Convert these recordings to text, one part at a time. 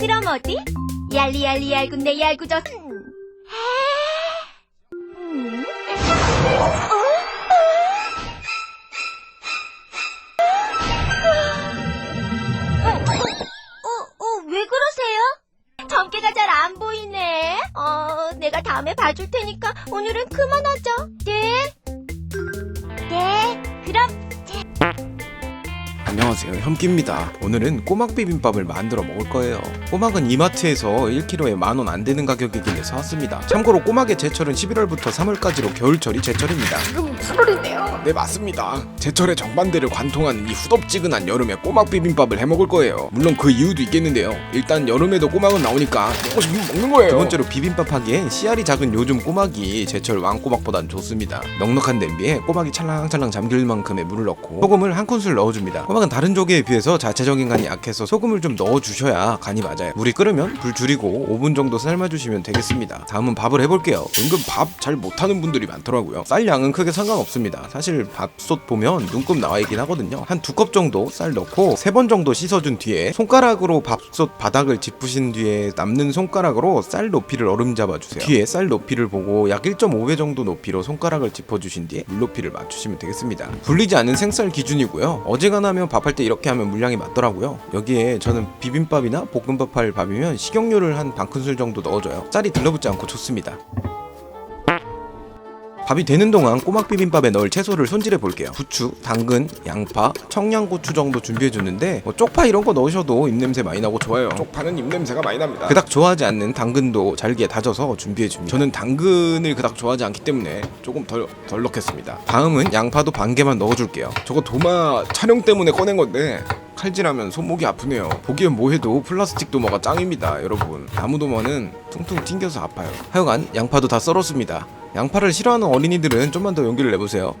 그럼 어디? 얄리얄리 얄군데 얄구저. 음. 어, 어, 왜 그러세요? 점괘가 잘 안 보이네. 어, 내가 다음에 봐줄 테니까 오늘은 그만하자. 네. 네, 그럼 안녕하세요. 현기입니다. 오늘은 꼬막 비빔밥을 만들어 먹을 거예요. 꼬막은 이마트에서 1kg에 만원 안 되는 가격이길래 사왔습니다. 참고로 꼬막의 제철은 11월부터 3월까지로 겨울철이 제철입니다. 지금 8월인데요. 네 맞습니다. 제철의 정반대를 관통하는 이 후덥지근한 여름에 꼬막 비빔밥을 해 먹을 거예요. 물론 그 이유도 있겠는데요. 일단 여름에도 꼬막은 나오니까 먹고 싶으면 먹는 거예요. 두 번째로 비빔밥 하기엔 씨알이 작은 요즘 꼬막이 제철 왕꼬막보단 좋습니다. 넉넉한 냄비에 꼬막이 찰랑찰랑 잠길 만큼의 물을 넣고 소금을 한 큰술 넣어줍니다. 꼬막 은 다른 조개에 비해서 자체적인 간이 약해서 소금을 좀 넣어주셔야 간이 맞아요. 물이 끓으면 불 줄이고 5분 정도 삶아주시면 되겠습니다. 다음은 밥을 해볼게요. 은근 밥 잘 못하는 분들이 많더라고요. 쌀 양은 크게 상관없습니다. 사실 밥솥 보면 눈곱 나와 있긴 하거든요. 한 두 컵 정도 쌀 넣고 세 번 정도 씻어준 뒤에 손가락으로 밥솥 바닥을 짚으신 뒤에 남는 손가락으로 쌀 높이를 얼음 잡아 주세요. 뒤에 쌀 높이를 보고 약 1.5배 정도 높이로 손가락을 짚어주신 뒤에 물 높이를 맞추시면 되겠습니다. 불리지 않은 생쌀 기준이고요. 어지간하면 밥할 때 이렇게 하면 물량이 맞더라고요. 여기에 저는 비빔밥이나 볶음밥 할 밥이면 식용유를 한 반 큰술 정도 넣어줘요. 쌀이 들러붙지 않고 좋습니다 밥이 되는 동안 꼬막 비빔밥에 넣을 채소를 손질해 볼게요. 부추, 당근, 양파, 청양고추 정도 준비해 주는데 뭐 쪽파 이런 거 넣으셔도 입냄새 많이 나고 좋아요. 쪽파는 입냄새가 많이 납니다. 그닥 좋아하지 않는 당근도 잘게 다져서 준비해 줍니다. 저는 당근을 그닥 좋아하지 않기 때문에 조금 덜, 덜 넣겠습니다. 다음은 양파도 반 개만 넣어줄게요. 저거 도마 촬영 때문에 꺼낸 건데 칼질하면 손목이 아프네요. 보기엔 뭐해도 플라스틱 도마가 짱입니다, 여러분. 나무 도마는 퉁퉁 튕겨서 아파요. 하여간 양파도 다 썰었습니다. 양파를 싫어하는 어린이들은 좀만 더 용기를 내보세요.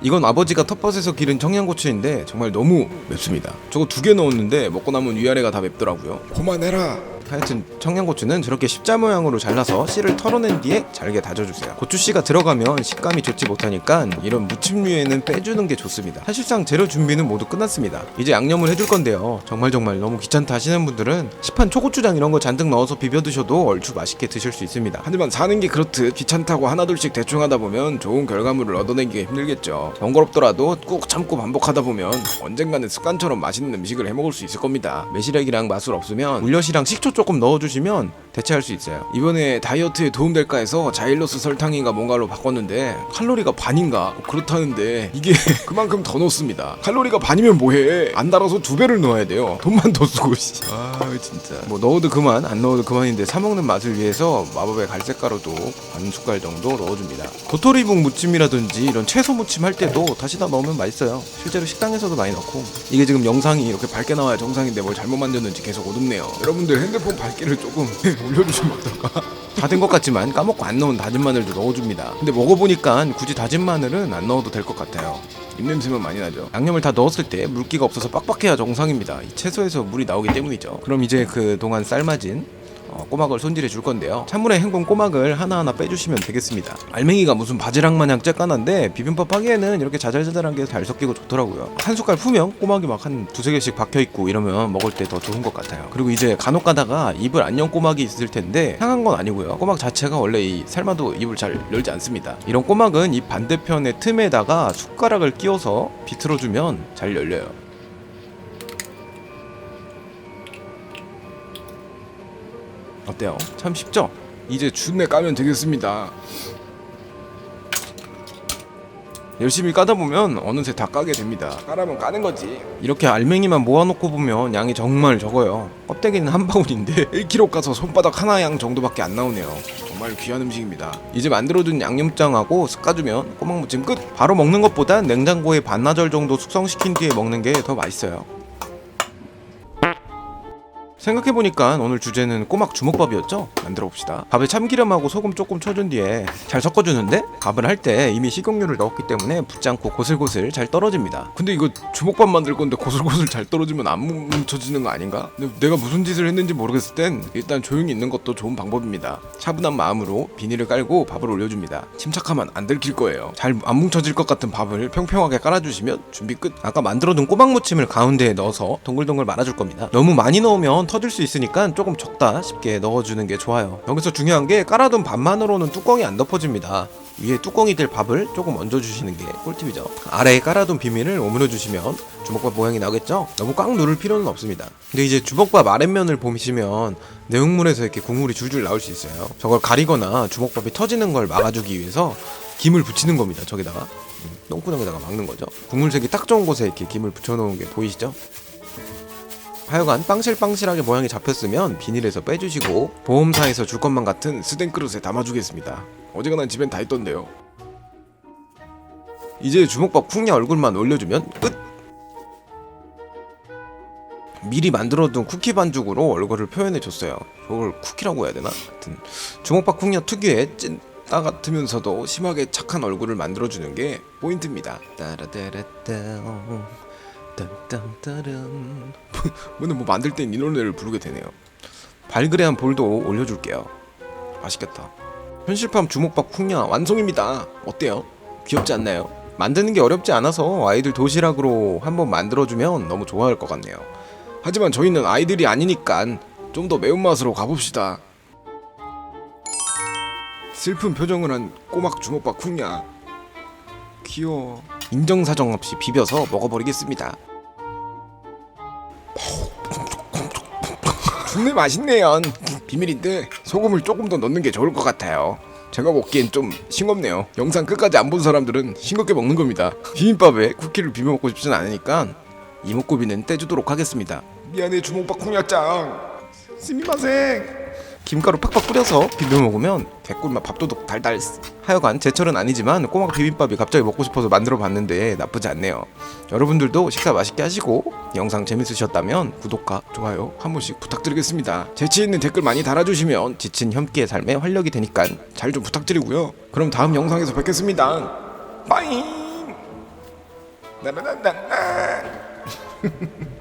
이건 아버지가 텃밭에서 기른 청양고추인데 정말 너무 맵습니다. 저거 두 개 넣었는데 먹고 나면 위아래가 다 맵더라고요. 그만해라. 하여튼 청양고추는 저렇게 십자 모양으로 잘라서 씨를 털어낸 뒤에 잘게 다져주세요. 고추씨가 들어가면 식감이 좋지 못하니까 이런 무침류에는 빼주는 게 좋습니다. 사실상 재료 준비는 모두 끝났습니다. 이제 양념을 해줄 건데요. 정말 정말 너무 귀찮다 하시는 분들은 시판 초고추장 이런 거 잔뜩 넣어서 비벼 드셔도 얼추 맛있게 드실 수 있습니다. 하지만 사는 게 그렇듯 귀찮다고 하나둘씩 대충 하다 보면 좋은 결과물을 얻어내기가 힘들겠죠. 번거롭더라도 꾹 참고 반복하다 보면 언젠가는 습관처럼 맛있는 음식을 해 먹을 수 있을 겁니다. 매실액이랑 마술 없으면 물엿이랑 식초 조금 넣어주시면 대체할 수 있어요. 이번에 다이어트에 도움될까 해서 자일로스 설탕인가 뭔가로 바꿨는데 칼로리가 반인가 그렇다는데 이게 그만큼 더 넣습니다. 칼로리가 반이면 뭐해? 안 달아서 두 배를 넣어야 돼요. 돈만 더 쓰고 씨. 아 진짜. 뭐 넣어도 그만 안 넣어도 그만인데 사 먹는 맛을 위해서 마법의 갈색 가루도 반 숟갈 정도 넣어줍니다. 도토리묵 무침이라든지 이런 채소 무침 할 때도 다시다 넣으면 맛있어요. 실제로 식당에서도 많이 넣고 이게 지금 영상이 이렇게 밝게 나와야 정상인데 뭘 잘못 만졌는지 계속 어둡네요. 여러분들 핸드폰 밝기를 조금 올려주시면 어떨까? 다 된 것 같지만 까먹고 안 넣은 다진 마늘도 넣어줍니다. 근데 먹어보니까 굳이 다진 마늘은 안 넣어도 될 것 같아요. 입냄새만 많이 나죠. 양념을 다 넣었을 때 물기가 없어서 빡빡해야 정상입니다. 이 채소에서 물이 나오기 때문이죠. 그럼 이제 그 동안 삶아진 어, 꼬막을 손질해 줄 건데요. 찬물에 헹군 꼬막을 하나하나 빼주시면 되겠습니다. 알맹이가 무슨 바지락 마냥 쬐깐한데 비빔밥 하기에는 이렇게 자잘자잘한 게 잘 섞이고 좋더라고요. 한 숟갈 푸면 꼬막이 막 한 두세 개씩 박혀 있고 이러면 먹을 때 더 좋은 것 같아요. 그리고 이제 간혹 가다가 입을 안연 꼬막이 있을 텐데 상한 건 아니고요. 꼬막 자체가 원래 이 삶아도 입을 잘 열지 않습니다. 이런 꼬막은 입 반대편의 틈에다가 숟가락을 끼워서 비틀어 주면 잘 열려요. 어때요? 참 쉽죠? 이제 준내 까면 되겠습니다. 열심히 까다 보면 어느새 다 까게 됩니다. 까라면 까는 거지. 이렇게 알맹이만 모아놓고 보면 양이 정말 적어요. 껍데기는 한 방울인데 1kg 까서 손바닥 하나 양 정도밖에 안 나오네요. 정말 귀한 음식입니다. 이제 만들어둔 양념장하고 섞어주면 꼬막무침 끝. 바로 먹는 것보단 냉장고에 반나절 정도 숙성시킨 뒤에 먹는 게 더 맛있어요. 생각해보니까 오늘 주제는 꼬막 주먹밥이었죠? 만들어 봅시다. 밥에 참기름하고 소금 조금 쳐준 뒤에 잘 섞어주는데 밥을 할 때 이미 식용유를 넣었기 때문에 붙지 않고 고슬고슬 잘 떨어집니다. 근데 이거 주먹밥 만들 건데 고슬고슬 잘 떨어지면 안 뭉쳐지는 거 아닌가? 내가 무슨 짓을 했는지 모르겠을 땐 일단 조용히 있는 것도 좋은 방법입니다. 차분한 마음으로 비닐을 깔고 밥을 올려줍니다. 침착하면 안 들킬 거예요. 잘 안 뭉쳐질 것 같은 밥을 평평하게 깔아주시면 준비 끝. 아까 만들어둔 꼬막 무침을 가운데에 넣어서 동글동글 말아줄 겁니다. 너무 많이 넣으면 터질 수 있으니까 조금 적다 싶게 넣어주는 게 좋아요. 여기서 중요한 게 깔아둔 밥만으로는 뚜껑이 안 덮어집니다. 위에 뚜껑이 될 밥을 조금 얹어주시는 게 꿀팁이죠. 아래에 깔아둔 비밀을 오므려 주시면 주먹밥 모양이 나겠죠? 너무 꽉 누를 필요는 없습니다. 근데 이제 주먹밥 아랫면을 보시면 내용물에서 이렇게 국물이 줄줄 나올 수 있어요. 저걸 가리거나 주먹밥이 터지는 걸 막아주기 위해서 김을 붙이는 겁니다. 저기다가 음, 똥구멍에다가 막는 거죠. 국물색이 딱 좋은 곳에 이렇게 김을 붙여놓은 게 보이시죠? 하여간 빵실빵실하게 모양이 잡혔으면 비닐에서 빼주시고 보험사에서 줄 것만 같은 스댄 그릇에 담아주겠습니다. 어지간한 집엔 다 있던데요. 이제 주먹밥 쿵냐 얼굴만 올려주면 끝! 미리 만들어둔 쿠키 반죽으로 얼굴을 표현해줬어요. 그걸 쿠키라고 해야 되나? 하여튼 주먹밥 쿵냐 특유의 찐따 같으면서도 심하게 착한 얼굴을 만들어주는 게 포인트입니다. 따라따라따 딴딴따란 오늘 뭐 만들 땐이 노래를 부르게 되네요. 발그레한 볼도 올려줄게요. 맛있겠다. 현실팜 주먹밥 쿵냐 완성입니다. 어때요? 귀엽지 않나요? 만드는 게 어렵지 않아서 아이들 도시락으로 한번 만들어주면 너무 좋아할 것 같네요. 하지만 저희는 아이들이 아니니까 좀더 매운맛으로 가봅시다. 슬픈 표정을 한 꼬막 주먹밥 쿵냐. 귀여워. 인정사정 없이 비벼서 먹어버리겠습니다. 죽네 맛있네요. 비밀인데 소금을 조금 더 넣는 게 좋을 것 같아요. 제가 먹기엔 좀 싱겁네요. 영상 끝까지 안 본 사람들은 싱겁게 먹는 겁니다. 비빔밥에 쿠키를 비벼 먹고 싶진 않으니까 이목구비는 떼주도록 하겠습니다. 미안해 주먹밥 쿵야짱. 스미마생. 김가루 팍팍 뿌려서 비벼 먹으면 개꿀맛 밥도둑 달달. 하여간 제철은 아니지만 꼬막 비빔밥이 갑자기 먹고 싶어서 만들어 봤는데 나쁘지 않네요. 여러분들도 식사 맛있게 하시고 영상 재밌으셨다면 구독과 좋아요 한 번씩 부탁드리겠습니다. 재치 있는 댓글 많이 달아주시면 지친 현기의 삶에 활력이 되니까 잘 좀 부탁드리고요. 그럼 다음 영상에서 뵙겠습니다. 빠잉. 나나나나.